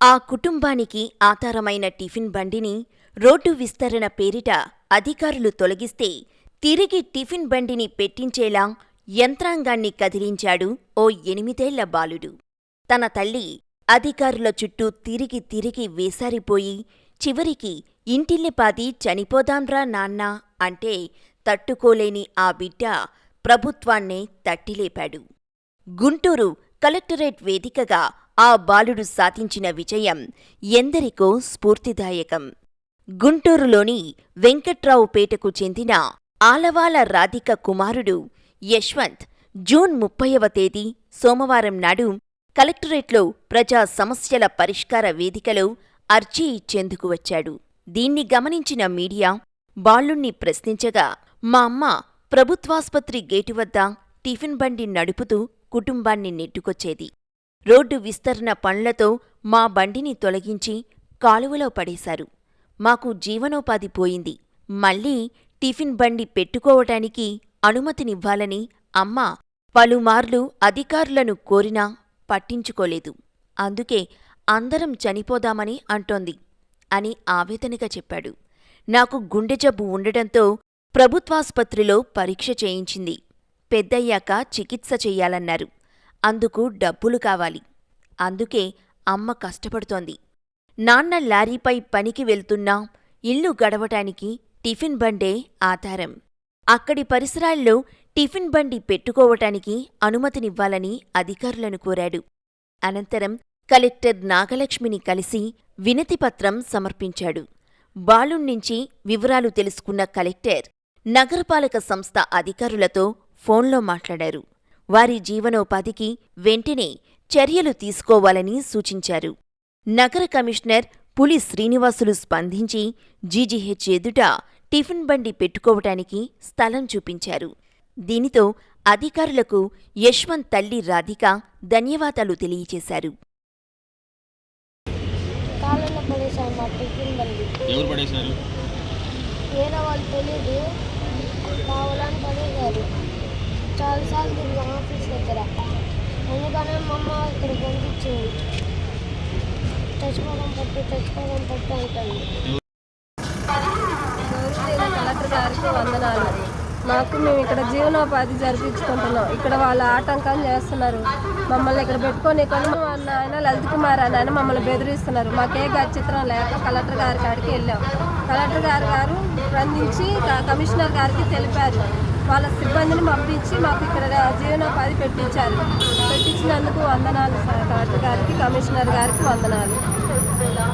ఆ కుటుంబానికి ఆధారమైన టిఫిన్ బండిని రోడ్డు విస్తరణ పేరిట అధికారులు తొలగిస్తే తిరిగి టిఫిన్ బండిని పెట్టించేలా యంత్రాంగాన్ని కదిలించాడు ఓ ఎనిమిదేళ్ళ బాలుడు. తన తల్లి అధికారుల చుట్టూ తిరిగి తిరిగి వేసారిపోయి చివరికి ఇంటిల్లిపాది చనిపోదాంరా నాన్నా అంటే తట్టుకోలేని ఆ బిడ్డ ప్రభుత్వాన్నే తట్టిలేపాడు. గుంటూరు కలెక్టరేట్ వేదికగా ఆ బాలుడు సాధించిన విజయం ఎందరికో స్ఫూర్తిదాయకం. గుంటూరులోని వెంకట్రావుపేటకు చెందిన ఆలవాల రాధిక కుమారుడు యశ్వంత్ జూన్ ముప్పైవ తేదీ సోమవారం నాడు కలెక్టరేట్లో ప్రజా సమస్యల పరిష్కార వేదికలో అర్జీ ఇచ్చేందుకు వచ్చాడు. దీన్ని గమనించిన మీడియా బాలుణ్ణి ప్రశ్నించగా మా అమ్మ ప్రభుత్వాస్పత్రి గేటు వద్ద టిఫిన్ బండి నడుపుతూ కుటుంబాన్ని నెట్టుకొచ్చేది. రోడ్డు విస్తరణ పనులతో మా బండిని తొలగించి కాలువలో పడేశారు. మాకు జీవనోపాధి పోయింది. మళ్ళీ టిఫిన్ బండి పెట్టుకోవటానికి అనుమతినివ్వాలని అమ్మ పలుమార్లు అధికారులను కోరినా పట్టించుకోలేదు. అందుకే అందరం చనిపోదామని అంటోంది అని ఆవేదనగా చెప్పాడు. నాకు గుండె జబ్బు ఉండటంతో ప్రభుత్వాసుపత్రిలో పరీక్ష చేయించింది. పెద్దయ్యాక చికిత్స చెయ్యాలన్నారు అందుకు డబ్బులు కావాలి. అందుకే అమ్మ కష్టపడుతోంది. నాన్న లారీపై పనికి వెళ్తున్నా ఇల్లు గడవటానికి టిఫిన్ బండే ఆధారం. అక్కడి పరిసరాల్లో టిఫిన్ బండి పెట్టుకోవటానికి అనుమతినివ్వాలని అధికారులను కోరాడు. అనంతరం కలెక్టర్ నాగలక్ష్మిని కలిసి వినతిపత్రం సమర్పించాడు. బాలుణ్ణించి వివరాలు తెలుసుకున్న కలెక్టర్ నగరపాలక సంస్థ అధికారులతో ఫోన్లో మాట్లాడారు. వారి జీవనోపాధికి వెంటనే చర్యలు తీసుకోవాలని సూచించారు. నగర కమిషనర్ పులి శ్రీనివాసులు స్పందించి జీజీహెచ్ ఎదుట టిఫిన్ బండి పెట్టుకోవటానికి స్థలం చూపించారు. దీనితో అధికారులకు యశ్వంత్ తల్లి రాధిక ధన్యవాదాలు ఎవరు చాలాసార్లు తిరిగి ఆఫీస్ దగ్గర. అందుకనే మా అమ్మ ఇక్కడ పంపించింది. చచ్చిపోవడం పట్టు చచ్చిపోవడం పట్టు అంటుంది. కలెక్టర్ గారికి వందనాలు. మాకు మేము ఇక్కడ జీవనోపాధి జరిపించుకుంటున్నాం. ఇక్కడ వాళ్ళు ఆటంకం చేస్తున్నారు. మమ్మల్ని ఇక్కడ పెట్టుకొని కొన్ని ఆయన లలిత్ కుమార్ అని ఆయన మమ్మల్ని బెదిరిస్తున్నారు. మాకే గచ్చిత్రం లేక కలెక్టర్ గారి కాడికి వెళ్ళాం. కలెక్టర్ గారు గారు స్పందించి కమిషనర్ గారికి తెలిపారు. వాళ్ళ సిబ్బందిని పంపించి మాకు ఇక్కడ జీవనోపాధి పెట్టించారు. పెట్టించినందుకు వందనాలు సార్. కలెక్టర్ గారికి కమిషనర్ గారికి వందనాలు.